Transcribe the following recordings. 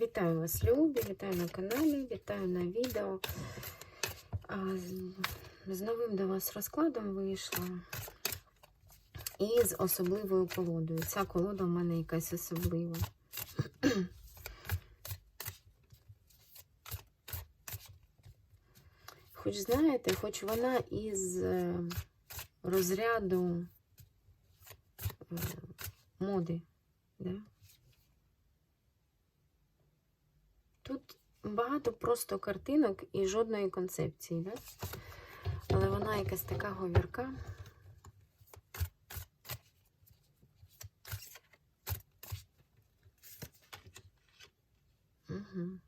Вітаю вас, любі, вітаю на каналі, вітаю на відео. З новим до вас розкладом вийшла. І з особливою колодою. Ця колода в мене якась особлива. Хоч знаєте, хоч вона із е, розряду е, моди, да? Тут багато просто картинок і жодної концепції, да? але вона якась така говірка. Угу.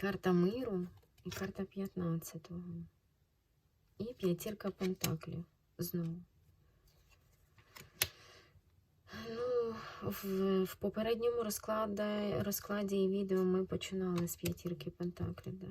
Карта миру і карта 15-го. І п'ятірка пентаклів знову. Ну, в, в попередньому розкладі, розкладі і відео ми починали з п'ятірки пентаклів, да?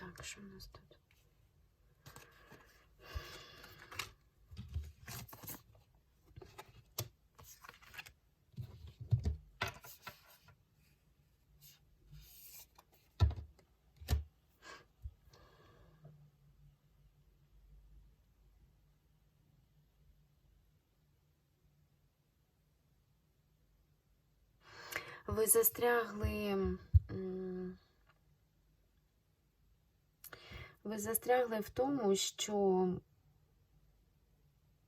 Так, що у нас тут? Ви застрягли. Ви застрягли в тому, що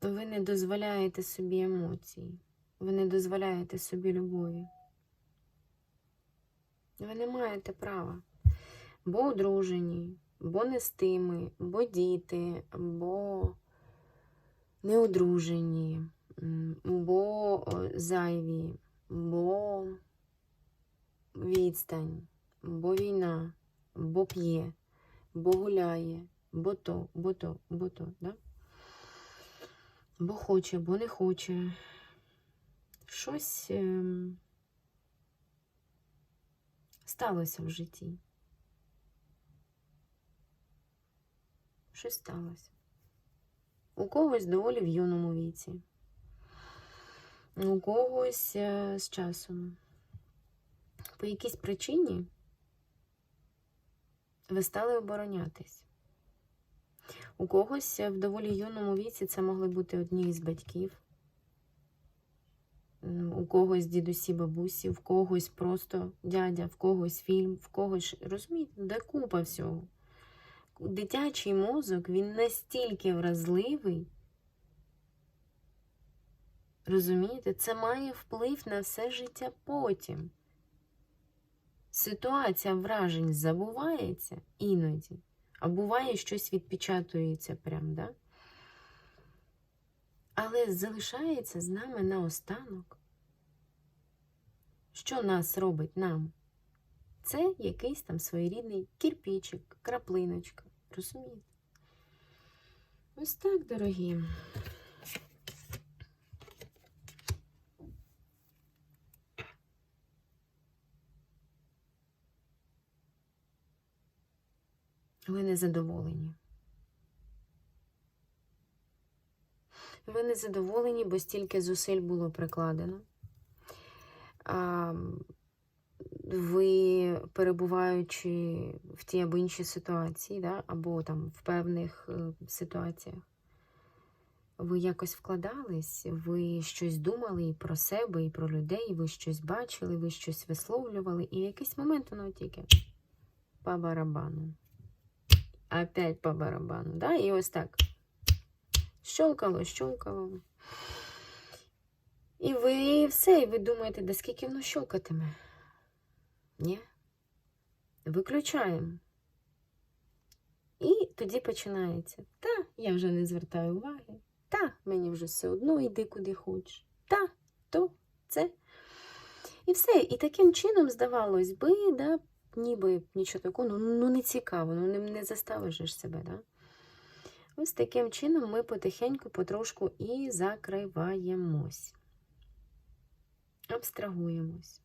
ви не дозволяєте собі емоцій, ви не дозволяєте собі любові. Ви не маєте права. Бо одружені, бо не з тими, бо діти, бо неодружені, м, бо зайві, бо відстань, бо війна, бо п'є бо гуляє, бо то, бо то, бо то, да? Бо хоче, бо не хоче. Щось ем, сталося в житті. Щось сталося. У когось доволі в юному віці, у когось е, з часом. По якійсь причині ви стали оборонятись. У когось в доволі юному віці це могли бути одні із батьків, у когось дідусі, бабусі, в когось просто дядя, в когось фільм, в когось, розумієте, де купа всього. Дитячий мозок, він настільки вразливий, розумієте, це має вплив на все життя потім ситуація вражень забувається іноді, а буває, щось відпечатується прям, да? Але залишається з нами наостанок. Що нас робить нам? Це якийсь там своєрідний кірпічик, краплиночка. Розумієте? Ось так, дорогі. Ви не задоволені. Ви не задоволені, бо стільки зусиль було прикладено. А, ви, перебуваючи в тій або іншій ситуації, да, або там в певних е, ситуаціях, ви якось вкладались, ви щось думали і про себе, і про людей, ви щось бачили, ви щось висловлювали, і в якийсь момент воно тільки по барабану. Опять по барабану, да? І ось так. Щолкало, щолкало. І ви все, і ви думаєте, да скільки воно щолкатиме? Ні? Виключаємо. І тоді починається. Та, я вже не звертаю уваги. Та, мені вже все одно йди куди хочеш. Та, то, це. І все. І таким чином, здавалось би, да, ніби нічого такого, ну, ну не цікаво, ну не, не заставиш себе. Да? Ось таким чином ми потихеньку, потрошку і закриваємось. Абстрагуємось.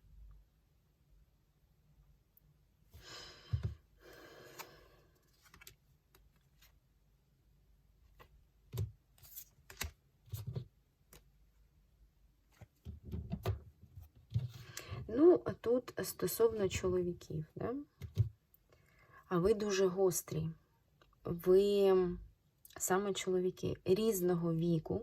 Ну, а тут стосовно чоловіків, да? а ви дуже гострі. Ви саме чоловіки різного віку,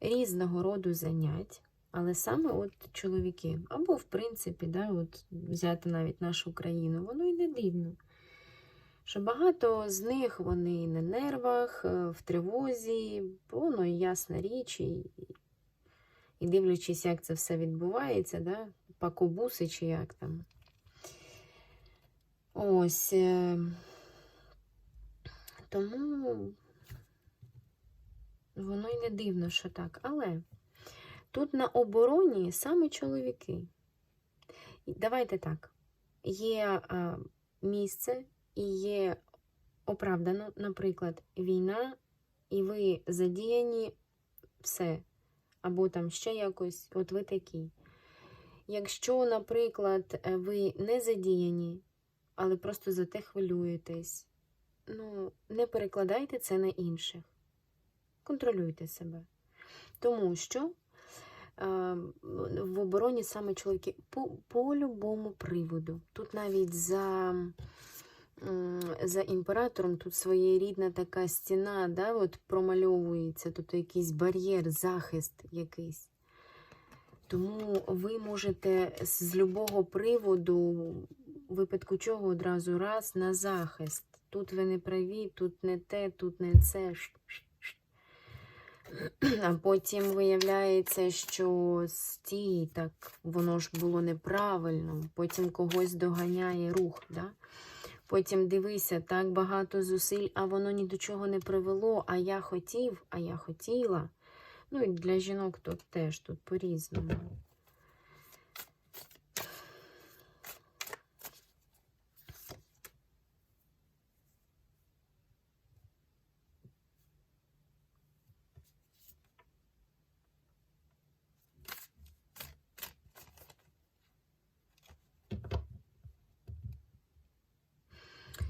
різного роду занять, але саме от чоловіки, або, в принципі, да, от взяти навіть нашу країну, воно і не дивно. Що багато з них вони на нервах, е, в тривозі, воно і ясна річ, і, і дивлячись, як це все відбувається, да, пакобуси чи як там. Ось. е, Тому воно й не дивно, що так. Але тут на обороні саме чоловіки. Давайте так. Є а, місце і є оправдано, наприклад, війна, і ви задіяні все. Або там ще якось, от ви такий. Якщо, наприклад, е, ви не задіяні, але просто за те хвилюєтесь, ну, не перекладайте це на інших. Контролюйте себе. Тому що е, в обороні саме чоловіки по, по любому приводу. Тут навіть за, за імператором тут своєрідна така стіна да, от промальовується, тобто якийсь бар'єр, захист якийсь. Тому ви можете з любого приводу, випадку чого одразу раз на захист. Тут ви не праві, тут не те, тут не це. А потім виявляється, що стій, так воно ж було неправильно. Потім когось доганяє рух. Да? Потім дивися, так багато зусиль, а воно ні до чого не привело. А я хотів, а я хотіла. Ну і для жінок тут теж тут по-різному.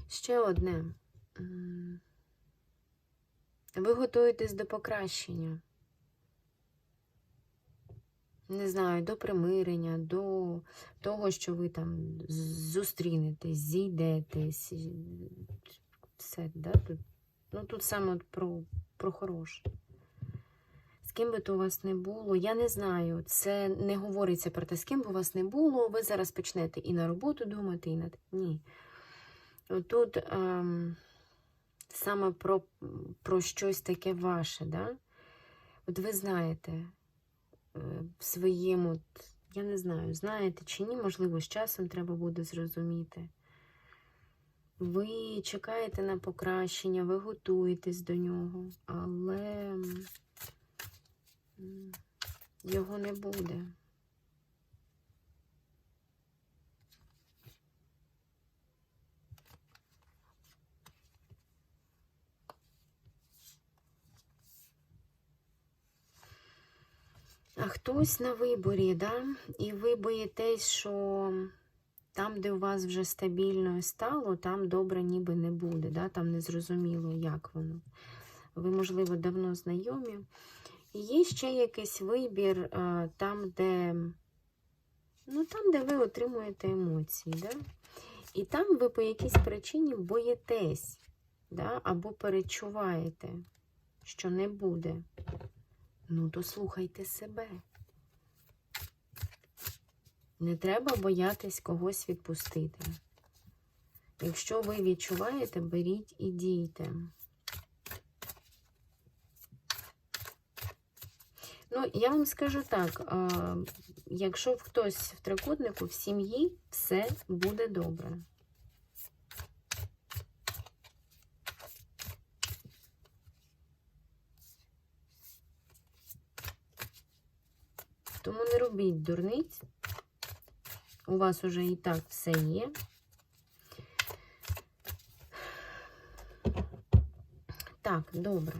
Ще одне. Ви готуєтесь до покращення. Не знаю, до примирення, до того, що ви там зустрінетесь, зійдетесь. Все, да? Тут, ну, тут саме про, про хороше. З ким би то у вас не було, я не знаю. Це не говориться про те, з ким би у вас не було. Ви зараз почнете і на роботу думати, і на. Ні. Тут ем, саме про, про щось таке ваше, да? От ви знаєте е, в своєму, от, я не знаю, знаєте чи ні, можливо, з часом треба буде зрозуміти. Ви чекаєте на покращення, ви готуєтесь до нього, але його не буде. А хтось на виборі, да? і ви боїтесь, що там, де у вас вже стабільно стало, там добре ніби не буде, да? там не зрозуміло, як воно. Ви, можливо, давно знайомі. І є ще якийсь вибір там, де, ну, там, де ви отримуєте емоції. Да? І там ви по якійсь причині боїтесь, да? або перечуваєте, що не буде. Ну, то слухайте себе. Не треба боятись когось відпустити. Якщо ви відчуваєте, беріть і дійте. Ну, я вам скажу так: якщо хтось в трикутнику, в сім'ї, все буде добре. Тому не робіть дурниць, У вас уже і так все є. Так, добре.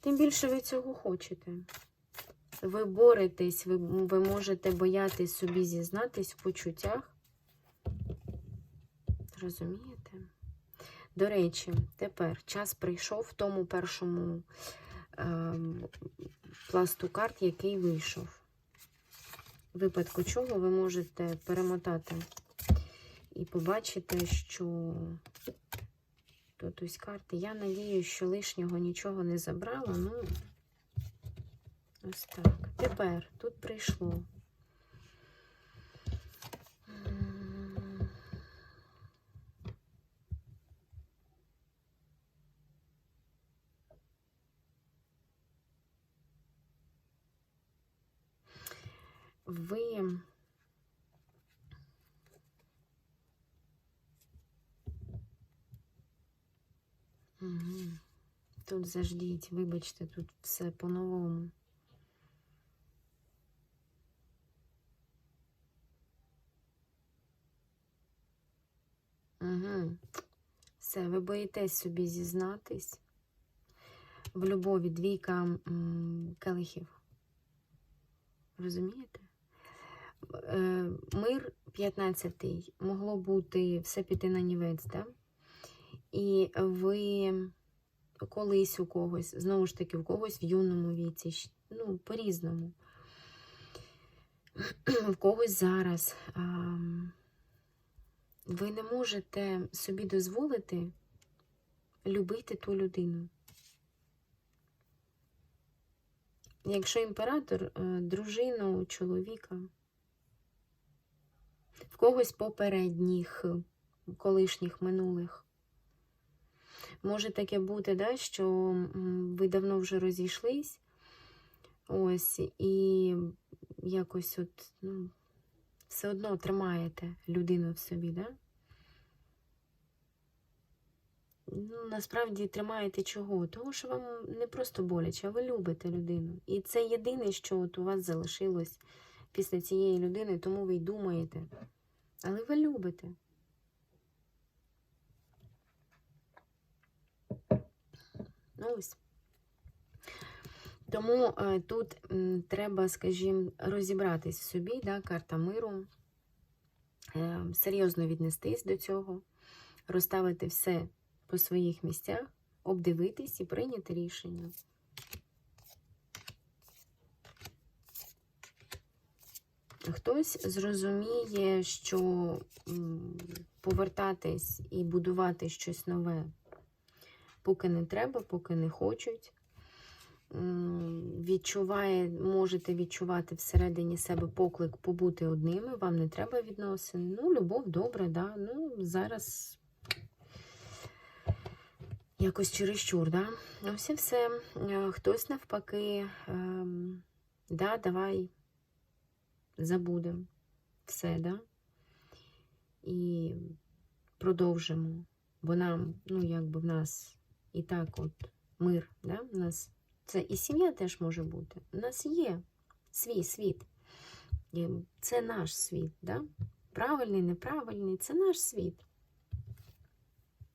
Тим більше ви цього хочете. Ви боретесь, ви, ви можете боятись собі зізнатись в почуттях. Розумієте? До речі, тепер час прийшов в тому першому е, пласту карт, який вийшов. В випадку чого ви можете перемотати і побачити, що тут ось карти. Я надію, що лишнього нічого не забрала. Ну, ось так. Тепер тут прийшло. Ви. Тут заждіть, вибачте, тут все по-новому. Угу. Все, ви боїтесь собі зізнатись. В любові двійка м, келихів. Розумієте? Е, Мир 15-й. Могло бути все піти на нівець, да? І ви колись у когось, знову ж таки, у когось в юному віці, ну, по-різному. В когось зараз. Ви не можете собі дозволити любити ту людину. Якщо імператор, е, дружину, чоловіка, в когось попередніх, колишніх минулих. Може таке бути, да, що ви давно вже розійшлись, ось, і якось от, ну, все одно тримаєте людину в собі, да? Ну, насправді тримаєте чого? Того, що вам не просто боляче, а ви любите людину. І це єдине, що от у вас залишилось після цієї людини, тому ви й думаєте. Але ви любите. Ну, ось. Тому е, тут треба, скажімо, розібратись в собі, да, карта миру, е, серйозно віднестись до цього, розставити все по своїх місцях, обдивитись і прийняти рішення. Хтось зрозуміє, що повертатись і будувати щось нове поки не треба, поки не хочуть. Відчуває, можете відчувати всередині себе поклик побути одними, вам не треба відносин. Ну, любов добре, да. Ну, зараз якось чересчур, да. Ось і все. Хтось навпаки, ем, да, давай забудемо все, да. І продовжимо. Бо нам, ну, якби в нас і так от мир, да? у нас це і сім'я теж може бути. У нас є свій світ. Це наш світ. Да? Правильний, неправильний, це наш світ.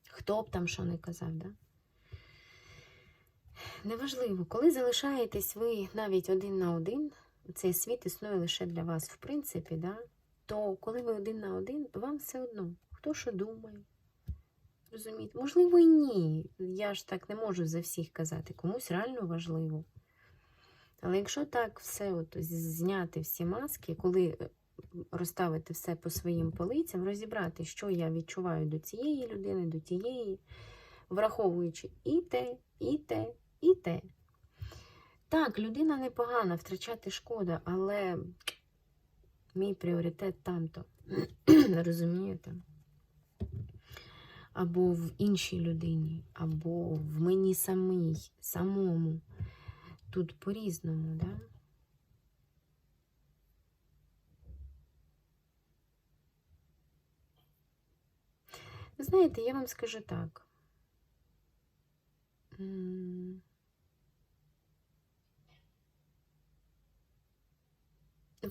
Хто б там що не казав, да? Неважливо, коли залишаєтесь ви навіть один на один, цей світ існує лише для вас, в принципі, да? то коли ви один на один, вам все одно, хто що думає. Розумієте? Можливо, і ні. Я ж так не можу за всіх казати. Комусь реально важливо. Але якщо так все от зняти всі маски, коли е, розставити все по своїм полицям, розібрати, що я відчуваю до цієї людини, до тієї, враховуючи і те, і те, і те. Так, людина непогана, втрачати шкода, але мій пріоритет там-то. Розумієте? або в іншій людині, або в мені самій, самому. Тут по-різному, да? Знаєте, я вам скажу так.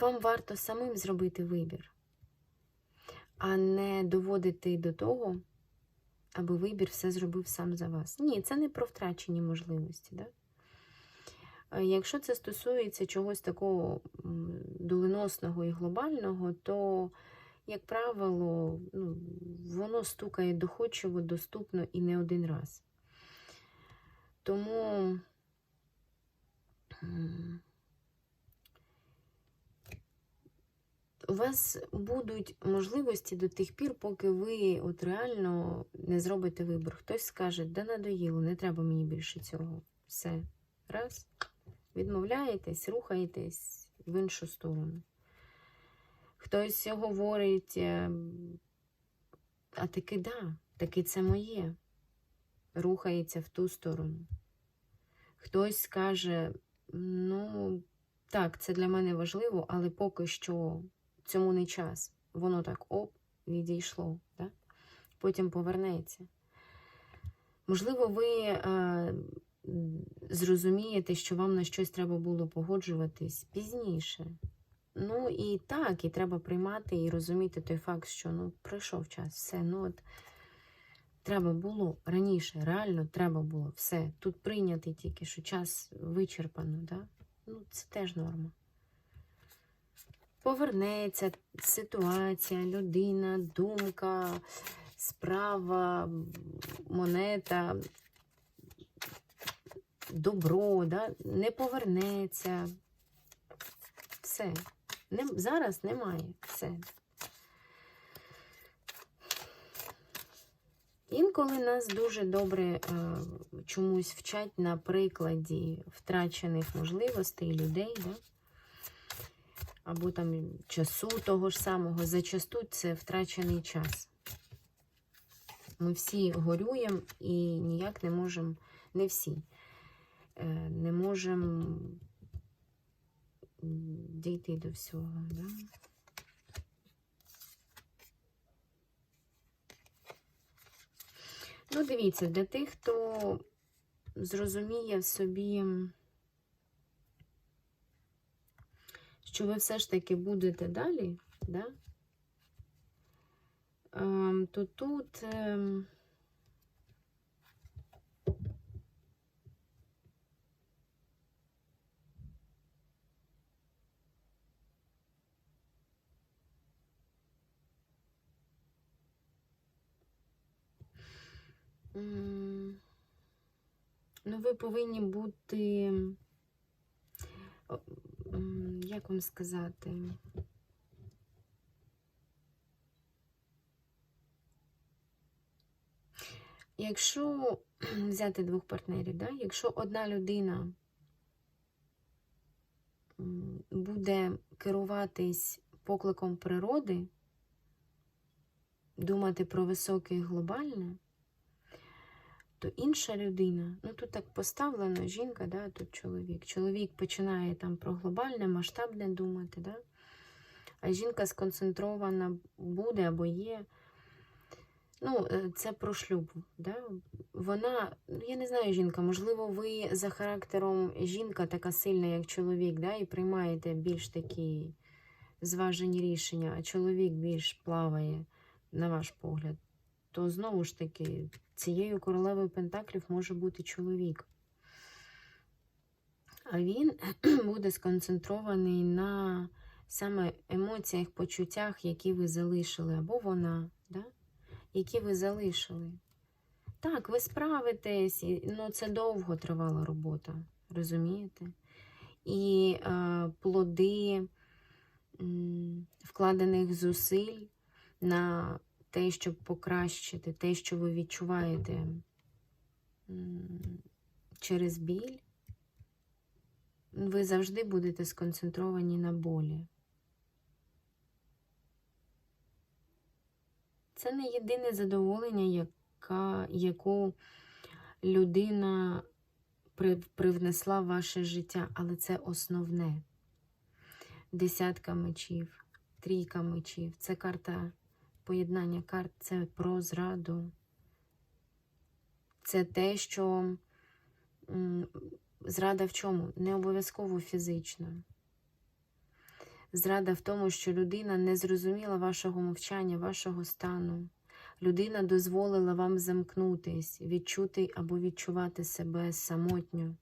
Вам варто самим зробити вибір, а не доводити до того, аби вибір все зробив сам за вас. Ні, це не про втрачені можливості. Да? Е, Якщо це стосується чогось такого доленосного і глобального, то, як правило, ну, воно стукає доходчиво, доступно і не один раз. Тому у вас будуть можливості до тих пір, поки ви от реально не зробите вибір. Хтось скаже, да надоїло, не треба мені більше цього. Все. Раз. Відмовляєтесь, рухаєтесь в іншу сторону. Хтось говорить, е, а таки да, таки це моє. Рухається в ту сторону. Хтось скаже, ну, так, це для мене важливо, але поки що цьому не час. Воно так оп, відійшло. Да? Потім повернеться. Можливо, ви е, зрозумієте, що вам на щось треба було погоджуватись пізніше. Ну і так, і треба приймати і розуміти той факт, що ну, пройшов час, все, ну от треба було раніше, реально треба було все. Тут прийнятий тільки, що час вичерпано, да? ну, це теж норма. Повернеться ситуація, людина, думка, справа, монета, добро, да? не повернеться. Все. Не, зараз немає. Все. Інколи нас дуже добре е, чомусь вчать на прикладі втрачених можливостей людей, да? Або там часу того ж самого. Зачасту це втрачений час. Ми всі горюємо і ніяк не можемо, не всі, е, не можемо дійти до всього. Да? Ну, дивіться, для тих, хто зрозуміє в собі, що ви все ж таки будете далі, да? ем, то тут. ем, Ну, ви повинні бути, як вам сказати, якщо взяти двох партнерів, да? якщо одна людина буде керуватись покликом природи, думати про високе і глобальне, то інша людина, ну тут так поставлено жінка, да, тут чоловік. Чоловік починає там про глобальне, масштабне думати, да? а жінка сконцентрована буде або є. Ну, е, це про шлюб. Да? Вона, ну, я не знаю, жінка, можливо, ви за характером жінка така сильна, як чоловік, да? і приймаєте більш такі зважені рішення, а чоловік більш плаває, на ваш погляд, то знову ж таки цією королевою Пентаклів може бути чоловік. А він буде сконцентрований на саме емоціях, почуттях, які ви залишили, або вона, да? які ви залишили. Так, ви справитесь, і- ну це довго тривала робота, розумієте? І е, плоди м, вкладених зусиль на те, щоб покращити, те, що ви відчуваєте через біль, ви завжди будете сконцентровані на болі. Це не єдине задоволення, яка, яку людина привнесла в ваше життя, але це основне. Десятка мечів, трійка мечів це карта поєднання карт це про зраду. Це те, що зрада в чому? Не обов'язково фізично. Зрада в тому, що людина не зрозуміла вашого мовчання, вашого стану. Людина дозволила вам замкнутись, відчути або відчувати себе самотньо.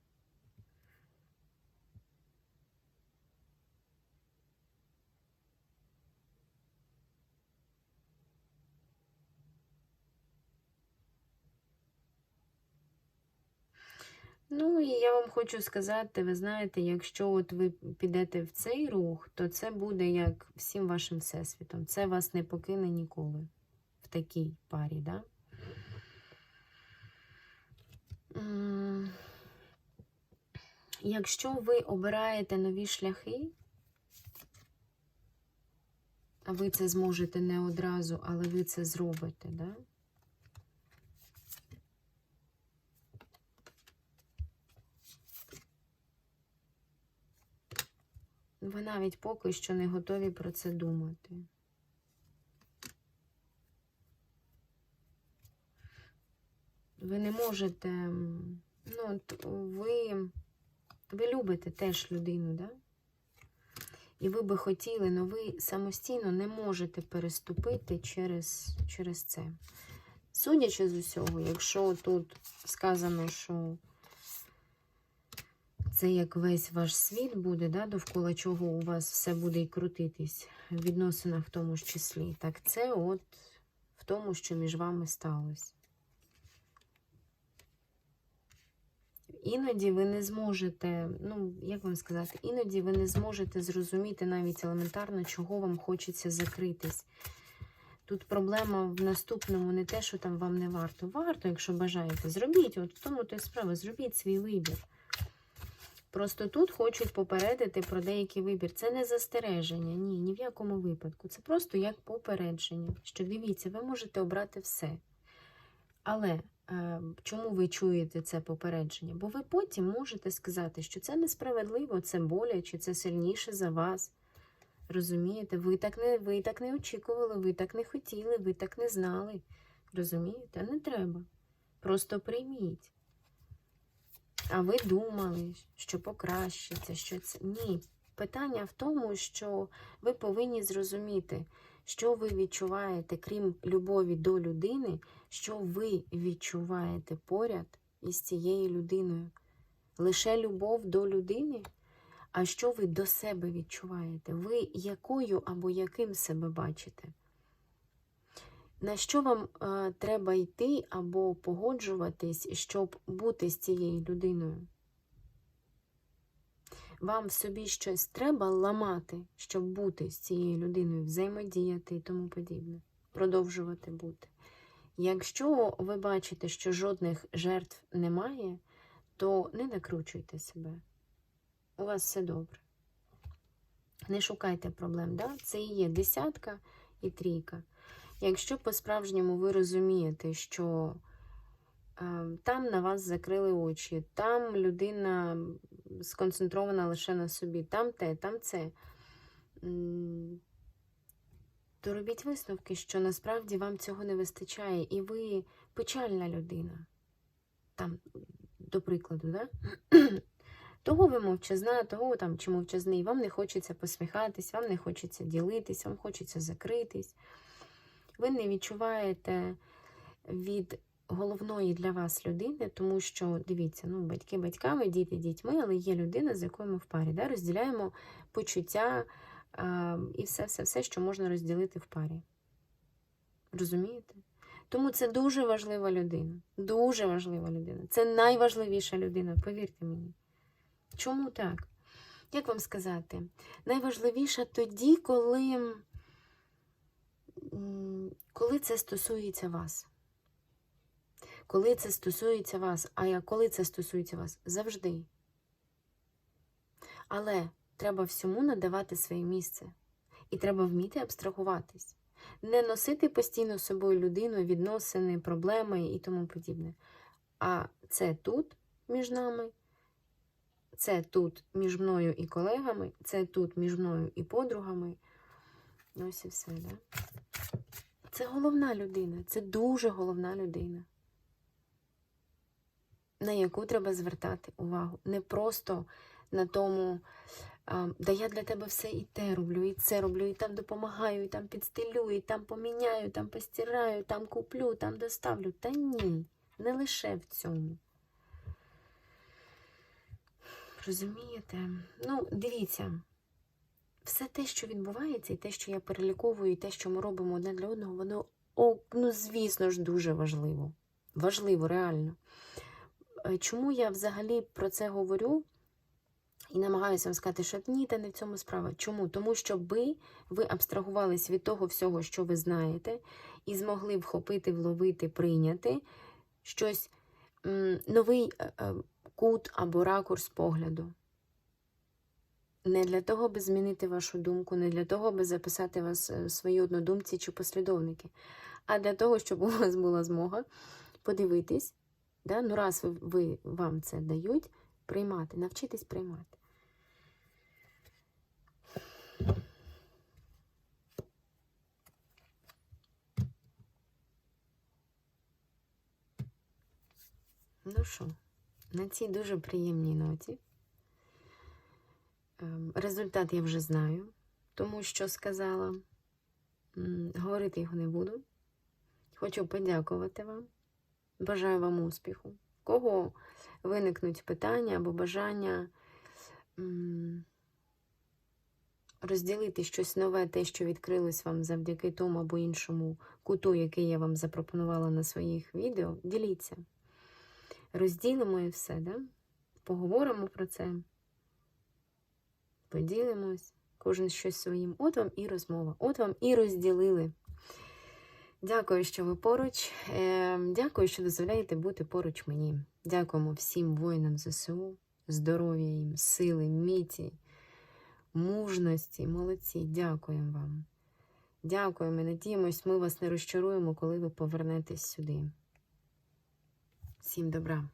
Ну і я вам хочу сказати, ви знаєте, якщо от ви підете в цей рух, то це буде як всім вашим всесвітом. Це вас не покине ніколи в такій парі, да? Якщо ви обираєте нові шляхи, а ви це зможете не одразу, але ви це зробите, да? Ви навіть поки що не готові про це думати. Ви не можете, ну, от ви, ви любите теж людину, да? І ви би хотіли, але ви самостійно не можете переступити через, через це. Судячи з усього, якщо тут сказано, що це як весь ваш світ буде, да, довкола чого у вас все буде і крутитись в відносинах в тому ж числі. Так це от в тому, що між вами сталося. Іноді ви не зможете, ну, як вам сказати, іноді ви не зможете зрозуміти навіть елементарно, чого вам хочеться закритись. Тут проблема в наступному не те, що там вам не варто. Варто, якщо бажаєте, зробіть. От в тому то й справа, зробіть свій вибір. Просто тут хочуть попередити про деякий вибір. Це не застереження, ні, ні в якому випадку. Це просто як попередження. Що дивіться, ви можете обрати все. Але е, чому ви чуєте це попередження? Бо ви потім можете сказати, що це несправедливо, це боляче, це сильніше за вас. Розумієте? Ви так не, ви так не очікували, ви так не хотіли, ви так не знали. Розумієте? Не треба. Просто прийміть. А ви думали, що покращиться, що це. Ні. Питання в тому, що ви повинні зрозуміти, що ви відчуваєте, крім любові до людини, що ви відчуваєте поряд із цією людиною. Лише любов до людини. А що ви до себе відчуваєте? Ви якою або яким себе бачите? На що вам е, треба йти або погоджуватись, щоб бути з цією людиною? Вам в собі щось треба ламати, щоб бути з цією людиною, взаємодіяти і тому подібне, продовжувати бути. Якщо ви бачите, що жодних жертв немає, то не накручуйте себе. У вас все добре. Не шукайте проблем. Да? Це і є десятка і трійка. Якщо по-справжньому ви розумієте, що е, там на вас закрили очі, там людина сконцентрована лише на собі, там те, там це, то робіть висновки, що насправді вам цього не вистачає, і ви печальна людина. Там, до прикладу, да? Того ви мовчазна, того там чи мовчазний, вам не хочеться посміхатись, вам не хочеться ділитись, вам хочеться закритись. Ви не відчуваєте від головної для вас людини, тому що, дивіться, ну, батьки батьками, діти дітьми, але є людина, з якою ми в парі. Да? Розділяємо почуття а, і все-все-все, що можна розділити в парі. Розумієте? Тому це дуже важлива людина. Дуже важлива людина. Це найважливіша людина, повірте мені. Чому так? Як вам сказати? Найважливіше тоді, коли, коли це стосується вас. Коли це стосується вас, а коли це стосується вас? Завжди. Але треба всьому надавати своє місце. І треба вміти абстрагуватись. Не носити постійно з собою людину, відносини, проблеми і тому подібне. А це тут між нами, це тут між мною і колегами, це тут між мною і подругами. Ось і все, да? Це головна людина, це дуже головна людина, на яку треба звертати увагу. Не просто на тому, да я для тебе все і те роблю, і це роблю, і там допомагаю, і там підстелю, і там поміняю, там постираю, там куплю, там доставлю. Та ні, не лише в цьому. Розумієте? Ну, дивіться, все те, що відбувається, і те, що я переліковую, і те, що ми робимо одне для одного, воно, о, ну, звісно ж, дуже важливо. Важливо, реально. Е, Чому я взагалі про це говорю і намагаюся вам сказати, що ні, та не в цьому справа. Чому? Тому що ви, ви абстрагувались від того всього, що ви знаєте, і змогли вхопити, вловити, прийняти щось новий е, е, кут або ракурс погляду. Не для того, аби змінити вашу думку, не для того, аби записати вас е, свої однодумці чи послідовники, а для того, щоб у вас була змога подивитись, да? ну раз ви, ви вам це дають, приймати, навчитись приймати. Ну що, на цій дуже приємній ноті. Ем, Результат я вже знаю, тому що сказала. Говорити його не буду. Хочу подякувати вам. Бажаю вам успіху. В Кого виникнуть питання або бажання розділити щось нове, те, що відкрилось вам завдяки тому або іншому куту, який я вам запропонувала на своїх відео, діліться. Розділимо і все, да? поговоримо про це, поділимось, кожен щось своїм. От вам і розмова, от вам і розділили. Дякую, що ви поруч. Е, Дякую, що дозволяєте бути поруч мені. Дякуємо всім воїнам ЗСУ, здоров'я їм, сили, міці, мужності, молодці. Дякуємо вам. Дякуємо. Надіємось, ми вас не розчаруємо, коли ви повернетесь сюди. Всім добра.